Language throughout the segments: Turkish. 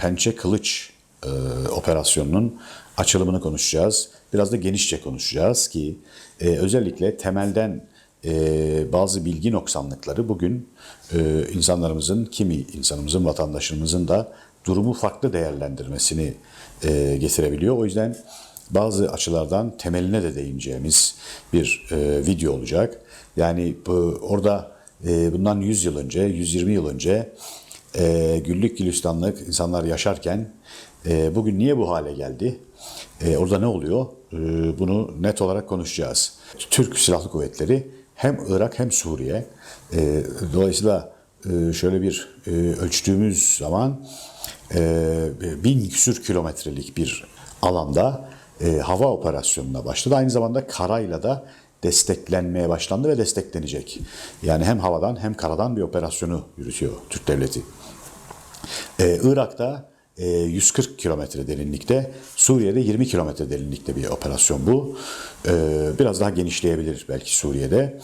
Pençe Kılıç e, operasyonunun açılımını konuşacağız. Biraz da genişçe konuşacağız ki e, özellikle temelden e, bazı bilgi noksanlıkları bugün e, insanlarımızın, kimi insanımızın, vatandaşımızın da durumu farklı değerlendirmesini e, getirebiliyor. O yüzden bazı açılardan temeline de değineceğimiz bir e, video olacak. Yani bu, orada e, bundan 100 yıl önce, 120 yıl önce e, güllük gülistanlık insanlar yaşarken e, bugün niye bu hale geldi? E, orada ne oluyor? E, bunu net olarak konuşacağız. Türk Silahlı Kuvvetleri hem Irak hem Suriye. E, dolayısıyla e, şöyle bir e, ölçtüğümüz zaman e, bin küsür kilometrelik bir alanda e, hava operasyonuna başladı. Aynı zamanda karayla da desteklenmeye başlandı ve desteklenecek. Yani hem havadan hem karadan bir operasyonu yürütüyor Türk Devleti. Ee, Irak'ta e, 140 kilometre derinlikte, Suriye'de 20 kilometre derinlikte bir operasyon bu. Ee, biraz daha genişleyebilir belki Suriye'de.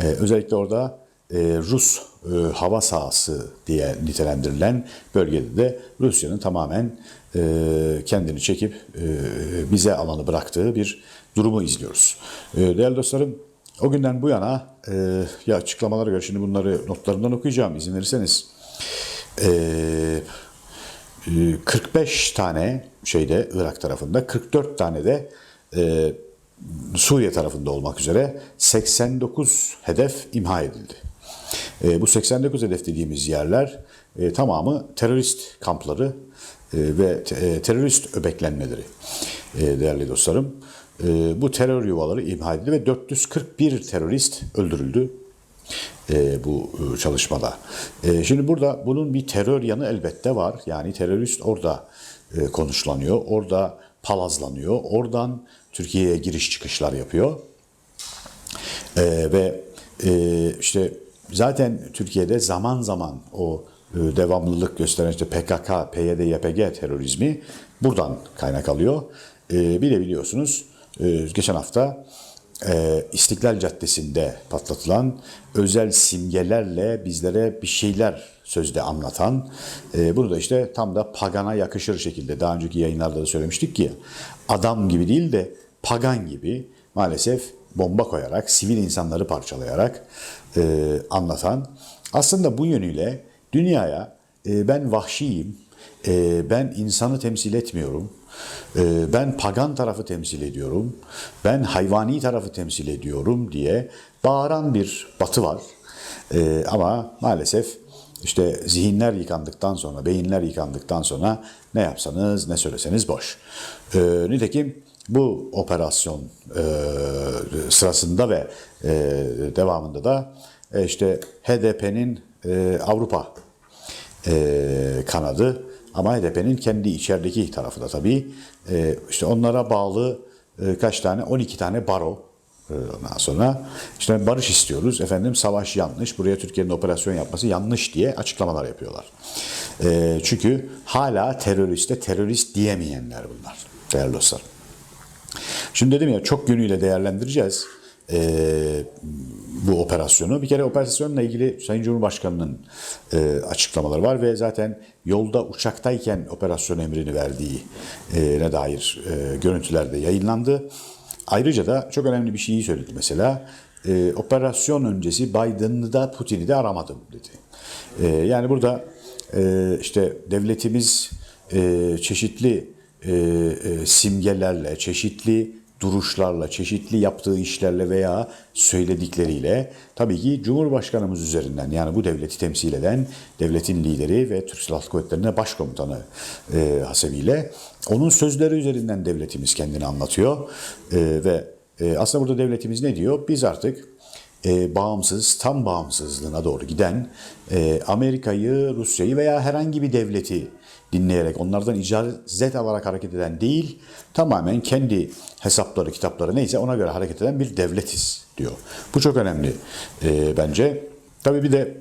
Ee, özellikle orada e, Rus e, hava sahası diye nitelendirilen bölgede de Rusya'nın tamamen e, kendini çekip e, bize alanı bıraktığı bir durumu izliyoruz. E, değerli dostlarım, o günden bu yana e, ya açıklamalara göre şimdi bunları notlarından okuyacağım izin verirseniz. E, 45 tane şeyde Irak tarafında, 44 tane de e, Suriye tarafında olmak üzere 89 hedef imha edildi. E, bu 89 hedef dediğimiz yerler e, tamamı terörist kampları e, ve te- e, terörist öbeklenmeleri e, değerli dostlarım. E, bu terör yuvaları imha edildi ve 441 terörist öldürüldü e, bu e, çalışmada. E, şimdi burada bunun bir terör yanı elbette var. Yani terörist orada e, konuşlanıyor, orada palazlanıyor, oradan Türkiye'ye giriş çıkışlar yapıyor. E, ve e, işte zaten Türkiye'de zaman zaman o e, devamlılık gösteren işte PKK, PYD, YPG terörizmi buradan kaynak alıyor. E, bir de biliyorsunuz geçen hafta e, İstiklal Caddesi'nde patlatılan özel simgelerle bizlere bir şeyler sözde anlatan, e, bunu da işte tam da pagana yakışır şekilde daha önceki yayınlarda da söylemiştik ki adam gibi değil de pagan gibi maalesef bomba koyarak, sivil insanları parçalayarak e, anlatan. Aslında bu yönüyle dünyaya e, ben vahşiyim, e, ben insanı temsil etmiyorum, e, ben pagan tarafı temsil ediyorum, ben hayvani tarafı temsil ediyorum diye bağıran bir batı var. E, ama maalesef işte zihinler yıkandıktan sonra, beyinler yıkandıktan sonra ne yapsanız ne söyleseniz boş. E, nitekim bu operasyon e, sırasında ve e, devamında da e, işte HDP'nin Avrupa kanadı ama HDP'nin kendi içerideki tarafı da tabii e, işte onlara bağlı e, kaç tane 12 tane baro e, ondan sonra işte barış istiyoruz efendim savaş yanlış buraya Türkiye'nin operasyon yapması yanlış diye açıklamalar yapıyorlar. E, çünkü hala teröriste terörist diyemeyenler bunlar değerli dostlar. Şimdi dedim ya çok yönüyle değerlendireceğiz e, bu operasyonu. Bir kere operasyonla ilgili Sayın Cumhurbaşkanı'nın e, açıklamaları var ve zaten yolda uçaktayken operasyon emrini verdiği e, ne dair e, görüntüler de yayınlandı. Ayrıca da çok önemli bir şeyi söyledi mesela. E, operasyon öncesi Biden'ı da Putin'i de aramadım dedi. E, yani burada e, işte devletimiz e, çeşitli e, e, simgelerle, çeşitli duruşlarla, çeşitli yaptığı işlerle veya söyledikleriyle tabii ki Cumhurbaşkanımız üzerinden yani bu devleti temsil eden devletin lideri ve Türk Silahlı Kuvvetleri'ne başkomutanı e, hasebiyle onun sözleri üzerinden devletimiz kendini anlatıyor E, ve e, aslında burada devletimiz ne diyor? Biz artık e, bağımsız, tam bağımsızlığına doğru giden e, Amerika'yı, Rusya'yı veya herhangi bir devleti dinleyerek, onlardan icazet alarak hareket eden değil, tamamen kendi hesapları, kitapları neyse ona göre hareket eden bir devletiz diyor. Bu çok önemli e, bence. Tabii bir de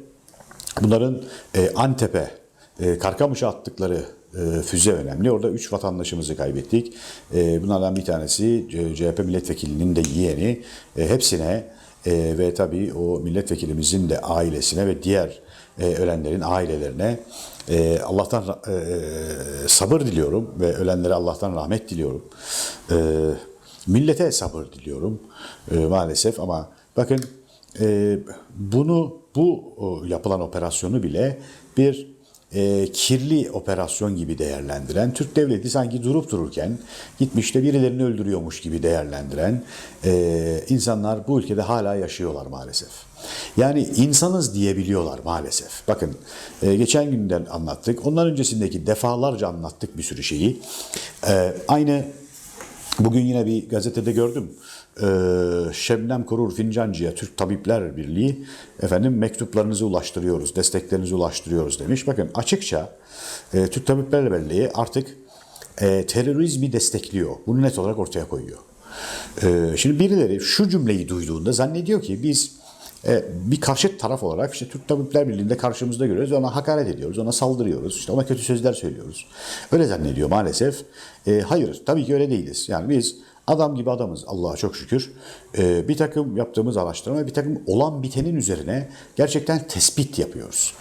bunların e, Antep'e, e, Karkamış'a attıkları e, füze önemli. Orada üç vatandaşımızı kaybettik. E, bunlardan bir tanesi CHP milletvekilinin de yeğeni. E, hepsine e, ve tabii o milletvekilimizin de ailesine ve diğer e, ölenlerin ailelerine e, Allah'tan e, sabır diliyorum ve ölenlere Allah'tan rahmet diliyorum. E, millete sabır diliyorum e, maalesef ama bakın e, bunu bu yapılan operasyonu bile bir e, kirli operasyon gibi değerlendiren, Türk devleti sanki durup dururken gitmiş de birilerini öldürüyormuş gibi değerlendiren e, insanlar bu ülkede hala yaşıyorlar maalesef. Yani insanız diyebiliyorlar maalesef. Bakın e, geçen günden anlattık, ondan öncesindeki defalarca anlattık bir sürü şeyi. E, aynı Bugün yine bir gazetede gördüm. Ee, Şebnem Korur Fincancı'ya Türk Tabipler Birliği efendim mektuplarınızı ulaştırıyoruz, desteklerinizi ulaştırıyoruz demiş. Bakın açıkça e, Türk Tabipler Birliği artık e, terörizmi destekliyor. Bunu net olarak ortaya koyuyor. Ee, şimdi birileri şu cümleyi duyduğunda zannediyor ki biz e, bir karşıt taraf olarak işte Türk Tabipler Birliği'nde karşımızda görüyoruz. Ona hakaret ediyoruz, ona saldırıyoruz, işte ona kötü sözler söylüyoruz. Öyle zannediyor maalesef. E, hayır, tabii ki öyle değiliz. Yani biz adam gibi adamız Allah'a çok şükür. E, bir takım yaptığımız araştırma, bir takım olan bitenin üzerine gerçekten tespit yapıyoruz.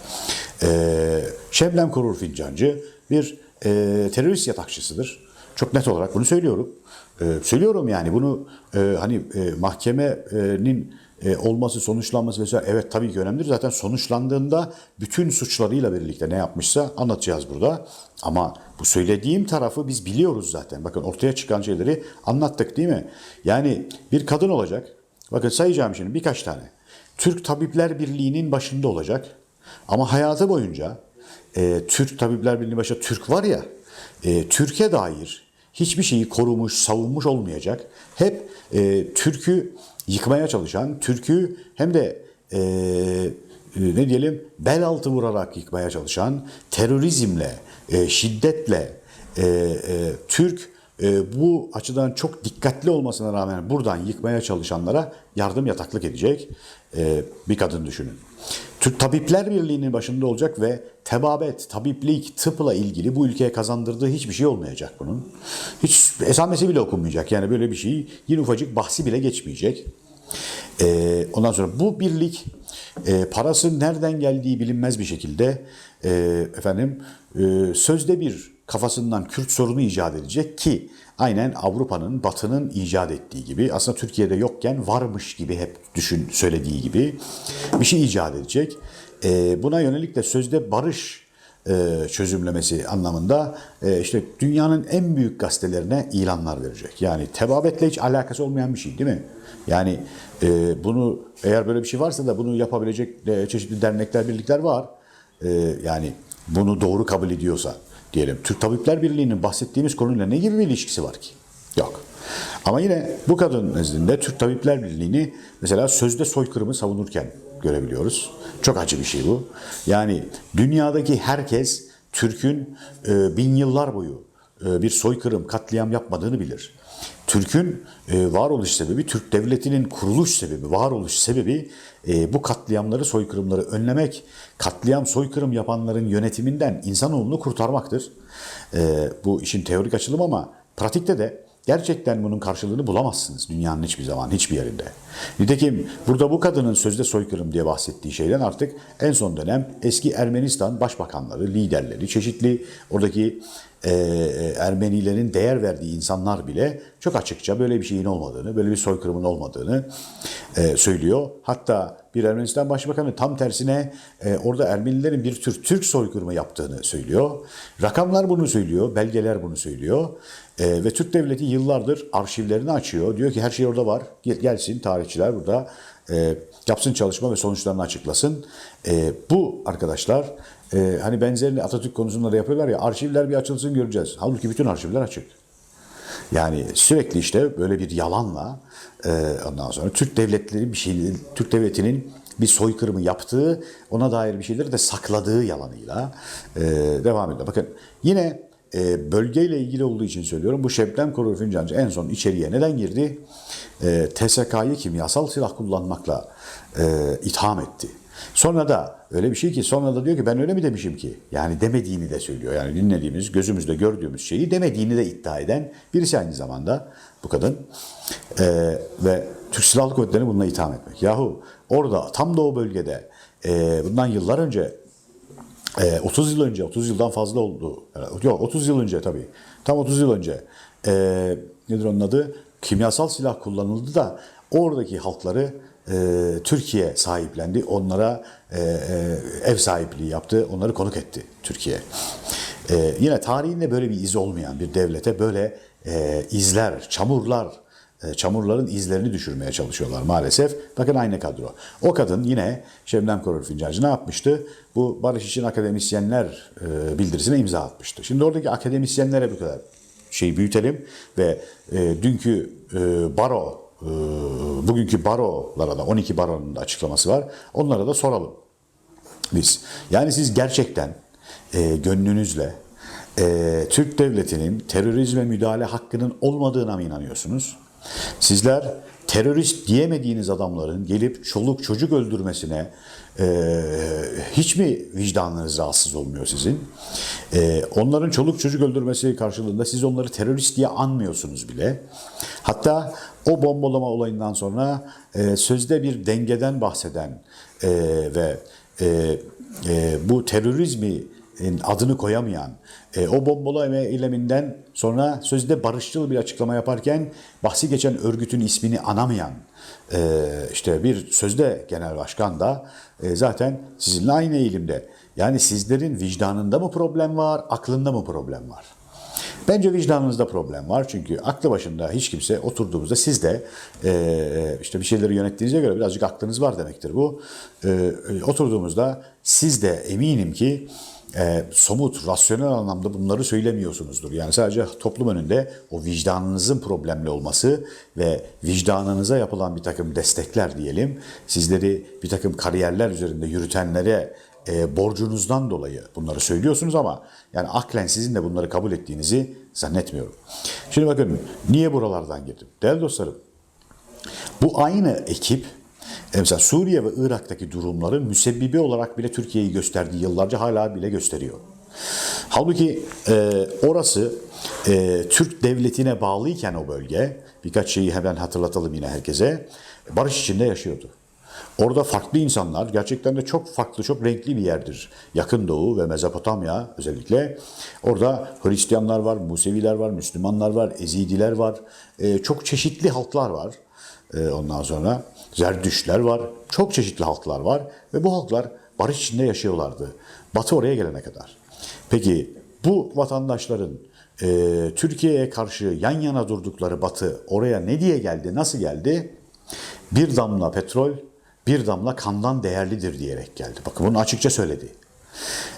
E, Şebnem Korur Fincancı bir e, terörist yatakçısıdır. Çok net olarak bunu söylüyorum. E, söylüyorum yani bunu e, hani e, mahkemenin e, olması, sonuçlanması vesaire evet tabii ki önemlidir. Zaten sonuçlandığında bütün suçlarıyla birlikte ne yapmışsa anlatacağız burada. Ama bu söylediğim tarafı biz biliyoruz zaten. Bakın ortaya çıkan şeyleri anlattık değil mi? Yani bir kadın olacak. Bakın sayacağım şimdi birkaç tane. Türk Tabipler Birliği'nin başında olacak. Ama hayatı boyunca e, Türk Tabipler Birliği başında Türk var ya, e, Türkiye dair hiçbir şeyi korumuş, savunmuş olmayacak. Hep e, Türk'ü yıkmaya çalışan, Türk'ü hem de e, e, ne diyelim bel altı vurarak yıkmaya çalışan, terörizmle, e, şiddetle e, e, Türk e, bu açıdan çok dikkatli olmasına rağmen buradan yıkmaya çalışanlara yardım yataklık edecek e, bir kadın düşünün. Türk Tabipler Birliği'nin başında olacak ve tebabet, tabiplik, tıpla ilgili bu ülkeye kazandırdığı hiçbir şey olmayacak bunun. Hiç esamesi bile okunmayacak. Yani böyle bir şey yine ufacık bahsi bile geçmeyecek. Ee, ondan sonra bu birlik e, parası nereden geldiği bilinmez bir şekilde e, efendim e, sözde bir kafasından Kürt sorunu icat edecek ki aynen Avrupa'nın, Batı'nın icat ettiği gibi aslında Türkiye'de yokken varmış gibi hep düşün söylediği gibi bir şey icat edecek. E, buna yönelik de sözde barış e, çözümlemesi anlamında e, işte dünyanın en büyük gazetelerine ilanlar verecek. Yani tebabetle hiç alakası olmayan bir şey değil mi? Yani e, bunu eğer böyle bir şey varsa da bunu yapabilecek e, çeşitli dernekler, birlikler var. E, yani bunu doğru kabul ediyorsa diyelim. Türk Tabipler Birliği'nin bahsettiğimiz konuyla ne gibi bir ilişkisi var ki? Yok. Ama yine bu kadın nezdinde Türk Tabipler Birliği'ni mesela sözde soykırımı savunurken görebiliyoruz. Çok acı bir şey bu. Yani dünyadaki herkes Türk'ün e, bin yıllar boyu e, bir soykırım, katliam yapmadığını bilir. Türk'ün e, varoluş sebebi, Türk devletinin kuruluş sebebi, varoluş sebebi e, bu katliamları, soykırımları önlemek, katliam, soykırım yapanların yönetiminden insanoğlunu kurtarmaktır. E, bu işin teorik açılımı ama pratikte de gerçekten bunun karşılığını bulamazsınız dünyanın hiçbir zaman, hiçbir yerinde. Nitekim burada bu kadının sözde soykırım diye bahsettiği şeyden artık en son dönem eski Ermenistan başbakanları, liderleri, çeşitli oradaki e, Ermenilerin değer verdiği insanlar bile çok açıkça böyle bir şeyin olmadığını, böyle bir soykırımın olmadığını e, söylüyor. Hatta bir Ermenistan Başbakanı tam tersine e, orada Ermenilerin bir tür Türk soykırımı yaptığını söylüyor. Rakamlar bunu söylüyor, belgeler bunu söylüyor. E, ve Türk Devleti yıllardır arşivlerini açıyor. Diyor ki her şey orada var. Gel- Gelsin tarihçiler burada e, yapsın çalışma ve sonuçlarını açıklasın. E, bu arkadaşlar e, hani benzerini Atatürk konusunda da yapıyorlar ya arşivler bir açılsın göreceğiz. Halbuki bütün arşivler açık. Yani sürekli işte böyle bir yalanla e, ondan sonra Türk devletleri bir şey Türk devletinin bir soykırımı yaptığı, ona dair bir şeyleri de sakladığı yalanıyla e, devam ediyor. Bakın yine e, bölgeyle ilgili olduğu için söylüyorum. Bu Şebnem Korur Fincancı en son içeriye neden girdi? E, TSK'yı kimyasal silah kullanmakla e, itham etti. Sonra da öyle bir şey ki sonra da diyor ki ben öyle mi demişim ki? Yani demediğini de söylüyor. Yani dinlediğimiz, gözümüzde gördüğümüz şeyi demediğini de iddia eden birisi aynı zamanda bu kadın. Ee, ve Türk Silahlı Kuvvetleri'ni bununla itham etmek. Yahu orada tam da o bölgede e, bundan yıllar önce Ee, 30 yıl önce, 30 yıldan fazla oldu. Yok 30 yıl önce tabii. Tam 30 yıl önce. Ee, nedir onun adı? Kimyasal silah kullanıldı da oradaki halkları e, Türkiye sahiplendi. Onlara e, e, ev sahipliği yaptı. Onları konuk etti Türkiye. Yine tarihinde böyle bir iz olmayan bir devlete böyle izler, çamurlar, çamurların izlerini düşürmeye çalışıyorlar maalesef. Bakın aynı kadro. O kadın yine Şebnem Korur Fincancı ne yapmıştı? Bu Barış için Akademisyenler e, bildirisine imza atmıştı. Şimdi oradaki akademisyenlere bu kadar şeyi büyütelim ve dünkü baro, bugünkü barolara da 12 baronun da açıklaması var. Onlara da soralım biz. Yani siz gerçekten e, gönlünüzle e, Türk devletinin terörizme müdahale hakkının olmadığına mı inanıyorsunuz? Sizler terörist diyemediğiniz adamların gelip çoluk çocuk öldürmesine e, hiç mi vicdanınız rahatsız olmuyor sizin? E, onların çoluk çocuk öldürmesi karşılığında siz onları terörist diye anmıyorsunuz bile. Hatta o bombalama olayından sonra e, sözde bir dengeden bahseden e, ve e, e, bu terörizmi adını koyamayan, e, o bombalama eyleminden sonra sözde barışçıl bir açıklama yaparken bahsi geçen örgütün ismini anamayan e, işte bir sözde genel başkan da e, zaten sizinle aynı eğilimde. Yani sizlerin vicdanında mı problem var, aklında mı problem var? Bence vicdanınızda problem var çünkü aklı başında hiç kimse oturduğumuzda siz de e, işte bir şeyleri yönettiğinize göre birazcık aklınız var demektir bu. E, e, oturduğumuzda siz de eminim ki e, somut, rasyonel anlamda bunları söylemiyorsunuzdur. Yani sadece toplum önünde o vicdanınızın problemli olması ve vicdanınıza yapılan bir takım destekler diyelim, sizleri bir takım kariyerler üzerinde yürütenlere e, borcunuzdan dolayı bunları söylüyorsunuz ama yani aklen sizin de bunları kabul ettiğinizi zannetmiyorum. Şimdi bakın niye buralardan girdim? Değerli dostlarım, bu aynı ekip mesela Suriye ve Irak'taki durumların müsebbibi olarak bile Türkiye'yi gösterdiği yıllarca hala bile gösteriyor. Halbuki e, orası e, Türk devletine bağlıyken o bölge, birkaç şeyi hemen hatırlatalım yine herkese, barış içinde yaşıyordu. Orada farklı insanlar, gerçekten de çok farklı, çok renkli bir yerdir. Yakın Doğu ve Mezopotamya özellikle. Orada Hristiyanlar var, Museviler var, Müslümanlar var, Ezidiler var. E, çok çeşitli halklar var. E, ondan sonra Zerdüşler var. Çok çeşitli halklar var. Ve bu halklar barış içinde yaşıyorlardı. Batı oraya gelene kadar. Peki bu vatandaşların e, Türkiye'ye karşı yan yana durdukları Batı oraya ne diye geldi, nasıl geldi? Bir damla petrol, bir damla kandan değerlidir diyerek geldi. Bakın bunu açıkça söyledi.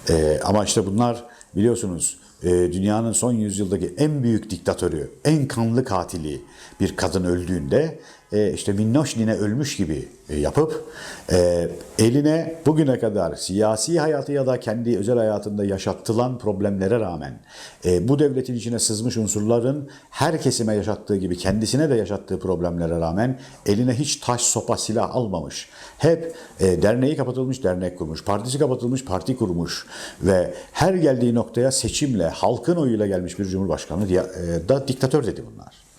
Ee, ama işte bunlar biliyorsunuz e, dünyanın son yüzyıldaki en büyük diktatörü, en kanlı katili bir kadın öldüğünde e, işte minnoş nine ölmüş gibi e, yapıp e, eline bugüne kadar siyasi hayatı ya da kendi özel hayatında yaşattılan problemlere rağmen e, bu devletin içine sızmış unsurların her kesime yaşattığı gibi kendisine de yaşattığı problemlere rağmen eline hiç taş, sopa, silah almamış. Hep derneği kapatılmış, dernek kurmuş, partisi kapatılmış, parti kurmuş ve her geldiği noktaya seçimle, halkın oyuyla gelmiş bir cumhurbaşkanı da diktatör dedi bunlar.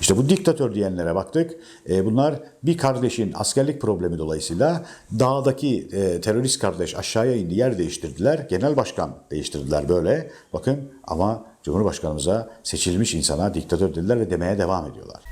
İşte bu diktatör diyenlere baktık. E, bunlar bir kardeşin askerlik problemi dolayısıyla dağdaki e, terörist kardeş aşağıya indi, yer değiştirdiler. Genel başkan değiştirdiler böyle. Bakın ama Cumhurbaşkanımıza seçilmiş insana diktatör dediler ve demeye devam ediyorlar.